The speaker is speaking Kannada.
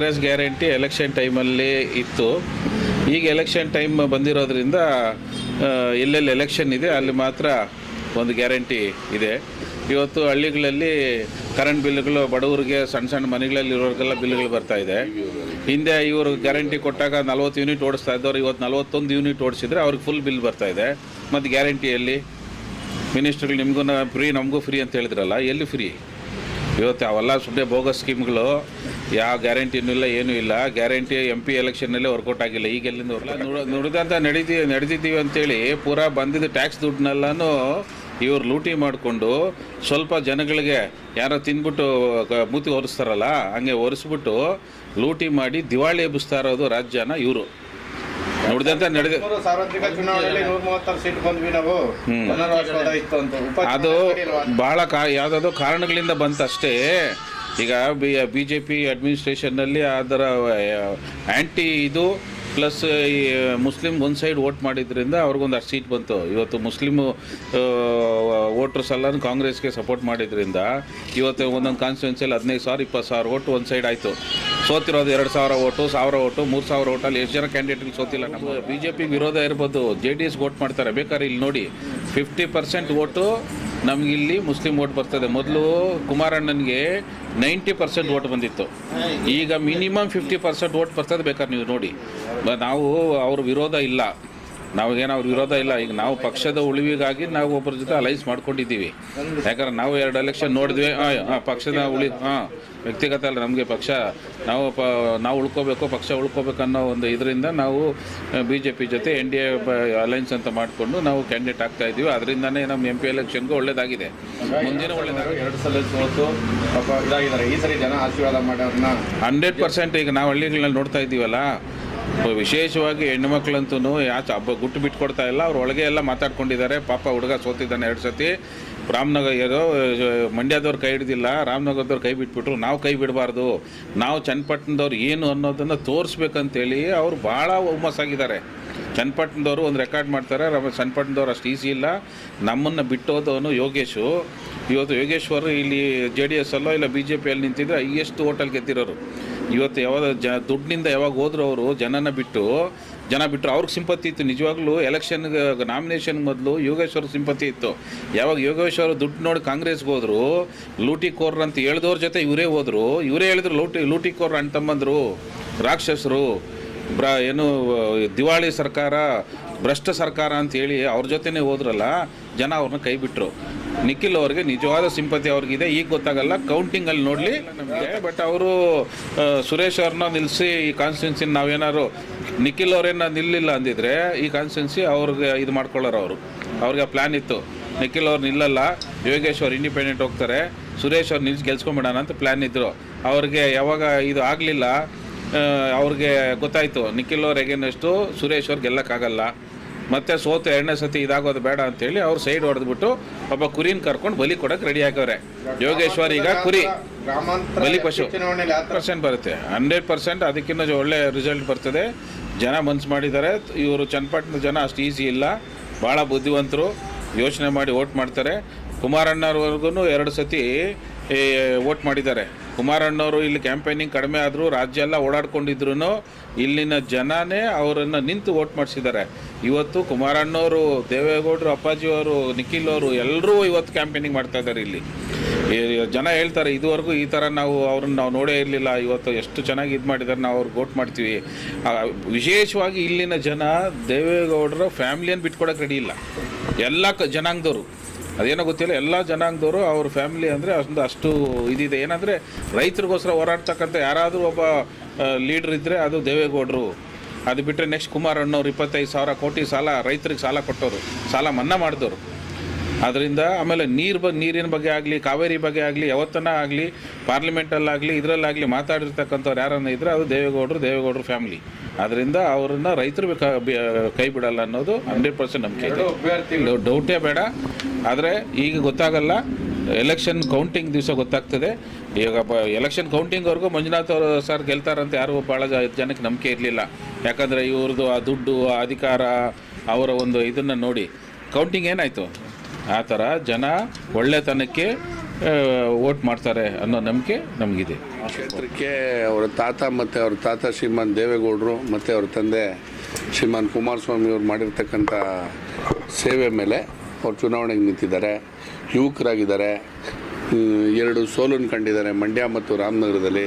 ಕಾಂಗ್ರೆಸ್ ಗ್ಯಾರಂಟಿ ಎಲೆಕ್ಷನ್ ಟೈಮಲ್ಲಿ ಇತ್ತು. ಈಗ ಎಲೆಕ್ಷನ್ ಟೈಮ್ ಬಂದಿರೋದ್ರಿಂದ ಎಲ್ಲೆಲ್ಲಿ ಎಲೆಕ್ಷನ್ ಇದೆ ಅಲ್ಲಿ ಮಾತ್ರ ಒಂದು ಗ್ಯಾರಂಟಿ ಇದೆ. ಇವತ್ತು ಹಳ್ಳಿಗಳಲ್ಲಿ ಕರೆಂಟ್ ಬಿಲ್ಗಳು, ಬಡವರಿಗೆ ಸಣ್ಣ ಸಣ್ಣ ಮನೆಗಳಲ್ಲಿ ಇರೋರಿಗೆಲ್ಲ ಬಿಲ್ಗಳು ಬರ್ತಾ ಇದೆ. ಹಿಂದೆ ಇವರು ಗ್ಯಾರಂಟಿ ಕೊಟ್ಟಾಗ ನಲ್ವತ್ತು ಯೂನಿಟ್ ಓಡಿಸ್ತಾ ಇದ್ದವ್ರು, ಇವತ್ತು ನಲ್ವತ್ತೊಂದು ಯೂನಿಟ್ ಓಡಿಸಿದ್ರೆ ಅವ್ರಿಗೆ ಫುಲ್ ಬಿಲ್ ಬರ್ತಾ ಇದೆ. ಮತ್ತು ಗ್ಯಾರಂಟಿಯಲ್ಲಿ ಮಿನಿಸ್ಟ್ರುಗಳು ನಿಮಗೂ ಫ್ರೀ ನಮಗೂ ಫ್ರೀ ಅಂತ ಹೇಳಿದ್ರಲ್ಲ, ಎಲ್ಲಿ ಫ್ರೀ ಇವತ್ತು ಅವೆಲ್ಲ ಸುಮ್ಮನೆ ಬೋಗಸ್ ಸ್ಕೀಮ್ಗಳು ಯಾವ ಗ್ಯಾರಂಟಿನೂ ಇಲ್ಲ, ಏನೂ ಇಲ್ಲ, ಗ್ಯಾರಂಟಿ ಎಂ ಪಿ ಎಲೆಕ್ಷನ್ನಲ್ಲೇ ವರ್ಕೌಟ್ ಆಗಿಲ್ಲ, ಈಗ ಎಲ್ಲಿಂದ ನುಡ, ನುಡಿದಂತ ನಡೀತಿ ನಡೆದಿದ್ದೀವಿ ಅಂತೇಳಿ ಪೂರಾ ಬಂದಿದ್ದ ಟ್ಯಾಕ್ಸ್ ದುಡ್ಡನ್ನೆಲ್ಲನೂ ಇವ್ರು ಲೂಟಿ ಮಾಡಿಕೊಂಡು ಸ್ವಲ್ಪ ಜನಗಳಿಗೆ ಯಾರೋ ತಿಂದ್ಬಿಟ್ಟು ಮೂತಿ ಒರೆಸ್ತಾರಲ್ಲ, ಹಂಗೆ ಒರೆಸ್ಬಿಟ್ಟು ಲೂಟಿ ಮಾಡಿ ದಿವಾಳಿ ಎಬ್ಬಿಸ್ತಾ ಇರೋದು ರಾಜ್ಯನ ಇವರು. ನುಡಿದಂತ ನಡೆದ ಸಾರ್ವತ್ರಿಕ ಚುನಾವಣೆಯಲ್ಲಿ ನೂರ ಮೂವತ್ತಾರು ಸೀಟ್ ಬಂದ್ವಿ ನಾವು. ಪುನರ್ವಾಸವಾದ ಇತ್ತು ಅಂತ. ಉಪ ಅದು ಬಹಳ ಕಾ ಯಾವುದಾದ್ರು ಕಾರಣಗಳಿಂದ ಬಂತಷ್ಟೇ. ಈಗ ಬಿ ಬಿ ಜೆ ಪಿ ಅಡ್ಮಿನಿಸ್ಟ್ರೇಷನ್ನಲ್ಲಿ ಅದರ ಆ್ಯಂಟಿ ಇದು ಪ್ಲಸ್ ಈ ಮುಸ್ಲಿಮ್ ಒಂದು ಸೈಡ್ ವೋಟ್ ಮಾಡಿದ್ರಿಂದ ಅವ್ರಿಗೊಂದು ಅಷ್ಟು ಸೀಟ್ ಬಂತು. ಇವತ್ತು ಮುಸ್ಲಿಮು ವೋಟರ್ಸ್ ಎಲ್ಲ ಕಾಂಗ್ರೆಸ್ಗೆ ಸಪೋರ್ಟ್ ಮಾಡಿದ್ರಿಂದ ಇವತ್ತು ಒಂದೊಂದು ಕಾನ್ಸ್ಟಿಟ್ಯೂನ್ಸಿಯಲ್ಲಿ ಹದಿನೈದು ಸಾವಿರ ಇಪ್ಪತ್ತು ಸಾವಿರ ಓಟ್ ಒಂದು ಸೈಡ್ ಆಯಿತು. ಸೋತಿರೋದು ಎರಡು ಸಾವಿರ ಓಟು ಸಾವಿರ ಓಟು, ಮೂರು ಸಾವಿರ ಓಟಲ್ಲಿ ಎಷ್ಟು ಜನ ಕ್ಯಾಂಡಿಡೇಟ್ಗೆ ಸೋತಿಲ್ಲ ನಮ್ಮ ಬಿ ಜೆ ಪಿ ವಿರೋಧ ಇರ್ಬೋದು, ಜೆ ಡಿ ಎಸ್ ವೋಟ್ ಮಾಡ್ತಾರೆ. ಬೇಕಾದ್ರೆ ಇಲ್ಲಿ ನೋಡಿ ಫಿಫ್ಟಿ ಪರ್ಸೆಂಟ್ ಓಟು ನಮಗಿಲ್ಲಿ ಮುಸ್ಲಿಂ ಓಟ್ ಬರ್ತದೆ. ಮೊದಲು ಕುಮಾರಣ್ಣನಿಗೆ ನೈಂಟಿ ಪರ್ಸೆಂಟ್ ಓಟ್ ಬಂದಿತ್ತು. ಈಗ ಮಿನಿಮಮ್ ಫಿಫ್ಟಿ ಪರ್ಸೆಂಟ್ ಓಟ್ ಬರ್ತದೆ ಬೇಕಾದ್ರೆ ನೀವು ನೋಡಿ. ನಾವು ಅವ್ರ ವಿರೋಧ ಇಲ್ಲ. ನಾವೇನು ಅವ್ರ ವಿರೋಧ ಇಲ್ಲ. ಈಗ ನಾವು ಪಕ್ಷದ ಉಳಿವಿಗಾಗಿ ನಾವು ಒಬ್ಬರ ಜೊತೆ ಅಲೈನ್ಸ್ ಮಾಡ್ಕೊಂಡಿದ್ದೀವಿ. ಯಾಕಂದ್ರೆ ನಾವು ಎರಡು ಎಲೆಕ್ಷನ್ ನೋಡಿದ್ವಿ. ಆ, ಪಕ್ಷದ ಉಳಿ ಹಾಂ ವ್ಯಕ್ತಿಗತ ಅಲ್ಲ ನಮಗೆ ಪಕ್ಷ. ನಾವು ಪ ನಾವು ಉಳ್ಕೋಬೇಕು ಪಕ್ಷ ಉಳ್ಕೋಬೇಕು ಅನ್ನೋ ಒಂದು ಇದರಿಂದ ನಾವು ಬಿ ಜೆ ಪಿ ಜೊತೆ ಎನ್ ಡಿ ಎ ಅಲೈನ್ಸ್ ಅಂತ ಮಾಡಿಕೊಂಡು ನಾವು ಕ್ಯಾಂಡಿಡೇಟ್ ಆಗ್ತಾ ಇದ್ದೀವಿ. ಅದರಿಂದನೇ ನಮ್ಮ ಎಂ ಪಿ ಎಲೆಕ್ಷನ್ಗೂ ಒಳ್ಳೇದಾಗಿದೆ. ಮುಂದಿನ ಒಳ್ಳೇದಾಗಿದೆ. ಎರಡು ಸಲ ಸೋತು ಇದಾಗಿದ್ದಾರೆ. ಈ ಸರಿ ಜನ ಆಶೀರ್ವಾದ ಮಾಡೋರ್ನ ಹಂಡ್ರೆಡ್ ಪರ್ಸೆಂಟ್ ಈಗ ನಾವು ಹಳ್ಳಿಗಳಲ್ಲಿ ನೋಡ್ತಾ ಇದ್ದೀವಲ್ಲ. ವಿಶೇಷವಾಗಿ ಹೆಣ್ಣು ಮಕ್ಕಳಂತೂ ಯಾಕೆ ಹಬ್ಬ ಗುಟ್ಟು ಬಿಟ್ಕೊಡ್ತಾ ಇಲ್ಲ. ಅವ್ರ ಒಳಗೆ ಎಲ್ಲ ಮಾತಾಡ್ಕೊಂಡಿದ್ದಾರೆ. ಪಾಪ ಹುಡುಗ ಸೋತಿದ್ದಾನೆ ಎರಡು ಸತಿ ರಾಮನಗರ ಮಂಡ್ಯದವ್ರು ಕೈ ಹಿಡ್ದಿಲ್ಲ. ರಾಮನಗರದವ್ರು ಕೈ ಬಿಟ್ಬಿಟ್ರು. ನಾವು ಕೈ ಬಿಡಬಾರ್ದು. ನಾವು ಚನ್ನಪಟ್ಟಣದವ್ರು ಏನು ಅನ್ನೋದನ್ನು ತೋರಿಸ್ಬೇಕಂತೇಳಿ ಅವರು ಭಾಳ ಹುಮ್ಮಸ್ಸಾಗಿದ್ದಾರೆ ಚನ್ನಪಟ್ಟಣದವರು ಒಂದು ರೆಕಾರ್ಡ್ ಮಾಡ್ತಾರೆ. ಚನ್ನಪಟ್ಟಣದವ್ರು ಅಷ್ಟು ಈಸಿ ಇಲ್ಲ. ನಮ್ಮನ್ನು ಬಿಟ್ಟೋದವನು ಯೋಗೇಶು. ಇವತ್ತು ಯೋಗೇಶ್ವರ್ ಇಲ್ಲಿ ಜೆ ಡಿ ಎಸ್ ಅಲ್ಲೋ ಇಲ್ಲ ಬಿ ಜೆ ಪಿಯಲ್ಲಿ ನಿಂತಿದ್ರೆ ಹೈಯೆಸ್ಟ್ ಓಟಲ್ ಗೆದ್ದಿರೋರು. ಇವತ್ತು ಯಾವಾಗ ಜ, ದುಡ್ಡಿನಿಂದ ಯಾವಾಗ ಹೋದ್ರು ಅವರು ಜನನ ಬಿಟ್ಟು, ಜನ ಬಿಟ್ಟರು ಅವ್ರಿಗೆ ಸಿಂಪತಿ ಇತ್ತು. ನಿಜವಾಗ್ಲೂ ಎಲೆಕ್ಷನ್ಗೆ ನಾಮಿನೇಷನ್ ಮೊದಲು ಯೋಗೇಶ್ವರ ಸಿಂಪತಿ ಇತ್ತು. ಯಾವಾಗ ಯೋಗೇಶ್ವರ ದುಡ್ಡು ನೋಡಿ ಕಾಂಗ್ರೆಸ್ಗೆ ಹೋದರು, ಲೂಟಿ ಕೋರ್ರ್ ಅಂತ ಹೇಳ್ದವ್ರ ಜೊತೆ ಇವರೇ ಹೋದ್ರು. ಇವರೇ ಹೇಳಿದ್ರು ಲೂಟಿ ಲೂಟಿಕೋರ್ ಅಣ್ಣ ತಮ್ಮಂದ್ರು ರಾಕ್ಷಸರು, ಬ್ರ, ಏನು, ದಿವಾಳಿ ಸರ್ಕಾರ, ಭ್ರಷ್ಟ ಸರ್ಕಾರ ಅಂತ ಹೇಳಿ ಅವ್ರ ಜೊತೆನೇ ಹೋದ್ರಲ್ಲ, ಜನ ಅವ್ರನ್ನ ಕೈ ಬಿಟ್ಟರು ನಿಖಿಲ್ ಅವ್ರಿಗೆ ನಿಜವಾದ ಸಿಂಪತಿ ಅವ್ರಿಗಿದೆ. ಈಗ ಗೊತ್ತಾಗಲ್ಲ ಕೌಂಟಿಂಗಲ್ಲಿ ನೋಡಲಿ. ಬಟ್ ಅವರು ಸುರೇಶ್ ಅವ್ರನ್ನ ನಿಲ್ಲಿಸಿ ಈ ಕಾನ್ಸ್ಟಿಟ್ಯೂನ್ಸಿನ ನಾವೇನಾದ್ರು, ನಿಖಿಲ್ ಅವ್ರೇನ ನಿಲ್ಲಿಲ್ಲ ಅಂದಿದ್ರೆ ಈ ಕಾನ್ಸ್ಟಿಟ್ಯೂನ್ಸಿ ಅವ್ರಿಗೆ ಇದು ಮಾಡ್ಕೊಳ್ಳೋರು ಅವರು. ಅವ್ರಿಗೆ ಪ್ಲ್ಯಾನ್ ಇತ್ತು. ನಿಖಿಲ್ ಅವ್ರು ನಿಲ್ಲಲ್ಲ. ಯೋಗೇಶ್ ಅವ್ರು ಇಂಡಿಪೆಂಡೆಂಟ್ ಹೋಗ್ತಾರೆ. ಸುರೇಶ್ ಅವ್ರು ನಿಲ್ಸಿ ಗೆಲ್ಸ್ಕೊಂಬಿಡೋಣ ಅಂತ ಪ್ಲ್ಯಾನ್ ಇದ್ದರು ಅವ್ರಿಗೆ ಯಾವಾಗ ಇದು ಆಗಲಿಲ್ಲ ಅವ್ರಿಗೆ ಗೊತ್ತಾಯಿತು. ನಿಖಿಲ್ ಅವ್ರ ಎಗೇನಷ್ಟು ಸುರೇಶ್ ಅವ್ರು ಗೆಲ್ಲಕ್ಕಾಗಲ್ಲ. ಮತ್ತೆ ಸೋತು ಎರಡನೇ ಸತಿ ಇದಾಗೋದು ಬೇಡ ಅಂತೇಳಿ ಅವ್ರು ಸೈಡ್ ಹೊಡೆದ್ಬಿಟ್ಟು ಒಬ್ಬ ಕುರಿನ ಕರ್ಕೊಂಡು ಬಲಿ ಕೊಡಕ್ಕೆ ರೆಡಿ ಆಗವ್ರೆ ಯೋಗೇಶ್ವರ್ ಈಗ ಕುರಿ. ಬಲಿ ಪಶು. ಪರ್ಸೆಂಟ್ ಬರುತ್ತೆ. ಹಂಡ್ರೆಡ್ ಪರ್ಸೆಂಟ್ ಅದಕ್ಕಿಂತ ಒಳ್ಳೆ ರಿಸಲ್ಟ್ ಬರ್ತದೆ. ಜನ ಮನ್ಸು ಮಾಡಿದ್ದಾರೆ. ಇವರು ಚನ್ನಪಟ್ಟಣದ ಜನ ಅಷ್ಟು ಈಸಿ ಇಲ್ಲ. ಭಾಳ ಬುದ್ಧಿವಂತರು. ಯೋಚನೆ ಮಾಡಿ ವೋಟ್ ಮಾಡ್ತಾರೆ. ಕುಮಾರಣ್ಣವ್ರಿಗೂ ಎರಡು ಸತಿ ವೋಟ್ ಮಾಡಿದ್ದಾರೆ. ಕುಮಾರಣ್ಣವರು ಇಲ್ಲಿ ಕ್ಯಾಂಪೇನಿಂಗ್ ಕಡಿಮೆ ಆದರೂ ರಾಜ್ಯ ಎಲ್ಲ ಓಡಾಡ್ಕೊಂಡಿದ್ರು ಇಲ್ಲಿನ ಜನನೇ ಅವರನ್ನು ನಿಂತು ಓಟ್ ಮಾಡಿಸಿದ್ದಾರೆ. ಇವತ್ತು ಕುಮಾರಣ್ಣವರು, ದೇವೇಗೌಡರು ಅಪ್ಪಾಜಿಯವರು ನಿಖಿಲ್ ಅವರು ಎಲ್ಲರೂ ಇವತ್ತು ಕ್ಯಾಂಪೇನಿಂಗ್ ಮಾಡ್ತಾ ಇದ್ದಾರೆ ಇಲ್ಲಿ. ಜನ ಹೇಳ್ತಾರೆ, ಇದುವರೆಗೂ ಈ ಥರ ನಾವು ಅವ್ರನ್ನ ನಾವು ನೋಡೇ ಇರಲಿಲ್ಲ, ಇವತ್ತು ಎಷ್ಟು ಚೆನ್ನಾಗಿ ಇದು ಮಾಡಿದ್ದಾರೆ ನಾವು ಅವ್ರಿಗೆ ಓಟ್ ಮಾಡ್ತೀವಿ. ವಿಶೇಷವಾಗಿ ಇಲ್ಲಿನ ಜನ ದೇವೇಗೌಡರ ಫ್ಯಾಮಿಲಿಯನ್ನು ಬಿಟ್ಕೊಡಕ್ಕೆ ರೆಡಿ ಇಲ್ಲ. ಎಲ್ಲ ಜನಾಂಗದವರು. ಅದೇನೋ ಗೊತ್ತಿಲ್ಲ, ಎಲ್ಲ ಜನಾಂಗದವರು ಅವ್ರ ಫ್ಯಾಮಿಲಿ ಅಂದರೆ ಅಷ್ಟು ಅಷ್ಟು ಇದಿದೆ. ಏನಂದರೆ ರೈತರಿಗೋಸ್ಕರ ಹೋರಾಡ್ತಕ್ಕಂಥ ಯಾರಾದರೂ ಒಬ್ಬ ಲೀಡ್ರ್ ಇದ್ದರೆ ಅದು ದೇವೇಗೌಡರು. ಅದು ಬಿಟ್ಟರೆ ನೆಕ್ಸ್ಟ್ ಕುಮಾರ್ ಅಣ್ಣವ್ರು ಇಪ್ಪತ್ತೈದು ಸಾವಿರ ಕೋಟಿ ಸಾಲ, ರೈತರಿಗೆ ಸಾಲ ಕೊಟ್ಟವರು, ಸಾಲ ಮನ್ನಾ ಮಾಡಿದವರು. ಅದರಿಂದ ಆಮೇಲೆ ನೀರು ಬ ನೀರಿನ ಬಗ್ಗೆ ಆಗಲಿ ಕಾವೇರಿ ಬಗ್ಗೆ ಆಗಲಿ ಯಾವತ್ತನ ಆಗಲಿ ಪಾರ್ಲಿಮೆಂಟಲ್ಲಾಗಲಿ ಇದರಲ್ಲಾಗಲಿ ಮಾತಾಡಿರ್ತಕ್ಕಂಥವ್ರು ಯಾರನ್ನ ಇದ್ರೆ ಅದು ದೇವೇಗೌಡರು ದೇವೇಗೌಡರು ಫ್ಯಾಮಿಲಿ. ಅದರಿಂದ ಅವ್ರನ್ನ ರೈತರು ಕೈ ಬಿಡಲ್ಲ ಅನ್ನೋದು ಹಂಡ್ರೆಡ್ ಪರ್ಸೆಂಟ್ ನಂಬಿಕೆ ಇದೆ. ಡೌಟೇ ಬೇಡ. ಆದರೆ ಈಗ ಗೊತ್ತಾಗಲ್ಲ ಎಲೆಕ್ಷನ್ ಕೌಂಟಿಂಗ್ ದಿವಸ ಗೊತ್ತಾಗ್ತದೆ. ಈಗ ಎಲೆಕ್ಷನ್ ಕೌಂಟಿಂಗ್ವರೆಗೂ ಮಂಜುನಾಥ್ ಅವರು ಸರ್ ಗೆಲ್ತಾರಂತ ಯಾರಿಗೂ ಭಾಳ ಜನಕ್ಕೆ ನಂಬಿಕೆ ಇರಲಿಲ್ಲ. ಯಾಕಂದರೆ ಇವ್ರದ್ದು ಆ ದುಡ್ಡು ಆ ಅಧಿಕಾರ ಅವರ ಒಂದು ಇದನ್ನು ನೋಡಿ. ಕೌಂಟಿಂಗ್ ಏನಾಯಿತು? ಆ ಥರ ಜನ ಒಳ್ಳೆತನಕ್ಕೆ ವೋಟ್ ಮಾಡ್ತಾರೆ ಅನ್ನೋ ನಂಬಿಕೆ ನಮಗಿದೆ. ಕ್ಷೇತ್ರಕ್ಕೆ ಅವರ ತಾತ ಮತ್ತು ಅವ್ರ ತಾತ ಶ್ರೀಮಾನ್ ದೇವೇಗೌಡರು ಮತ್ತು ಅವ್ರ ತಂದೆ ಶ್ರೀಮಾನ್ ಕುಮಾರಸ್ವಾಮಿ ಅವರು ಮಾಡಿರ್ತಕ್ಕಂಥ ಸೇವೆ ಮೇಲೆ ಅವ್ರು ಚುನಾವಣೆಗೆ ನಿಂತಿದ್ದಾರೆ. ಯುವಕರಾಗಿದ್ದಾರೆ. ಎರಡು ಸೋಲನ್ನು ಕಂಡಿದ್ದಾರೆ ಮಂಡ್ಯ ಮತ್ತು ರಾಮನಗರದಲ್ಲಿ.